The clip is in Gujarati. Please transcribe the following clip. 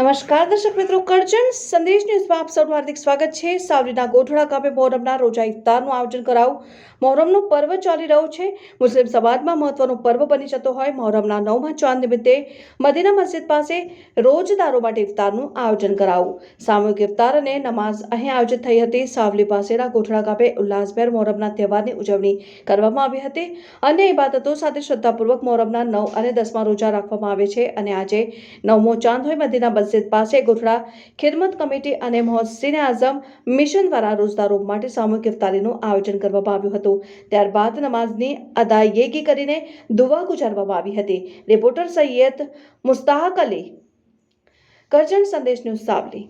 નમસ્કાર, દર્શક મિત્રો, કરજણ સંદેશ ન્યૂઝમાં આપ સૌનું હાર્દિક સ્વાગત છે. સાવલીના ગોઠડા ગામે મોહરમના રોજા ઇફતારનું આયોજન કરાવું મોહરમનો પર્વ ચાલી રહ્યો છે. મુસ્લિમ સમાજમાં મહત્વનો પર્વ બની જતો હોય. મોહરમના નવમા ચાંદ નિમિત્તે મદીના મસ્જિદ પાસે રોજદારો માટે ઇફતારનું આયોજન કરાવું સામૂહિક ઇફતાર અને નમાઝ અહીં આયોજિત થઈ હતી. સાવલી પાસેના ગોઠડા ગામે ઉલ્લાસભેર મોહરમના તહેવારની ઉજવણી કરવામાં આવી હતી અન્ય ઇબાદતો સાથે શ્રદ્ધાપૂર્વક મોહરમના નવ અને દસમા રોજા રાખવામાં આવે છે અને આજે નવમો ચાંદ હોય મદીના મસ્જિદ પાસે ગોઠડા, ખિદમત કમિટી અને મોહસિન આઝમ મિશન દ્વારા રોજદારો માટે સામૂહિક ઇફતારીનું આયોજન કરવામાં આવ્યું હતું. ત્યારબાદ નમાઝની અદાયગી કરીને દુવા ગુજારવામાં આવી હતી. Reporter Syed Mustahak Ali, Karjan Sandesh news Savli.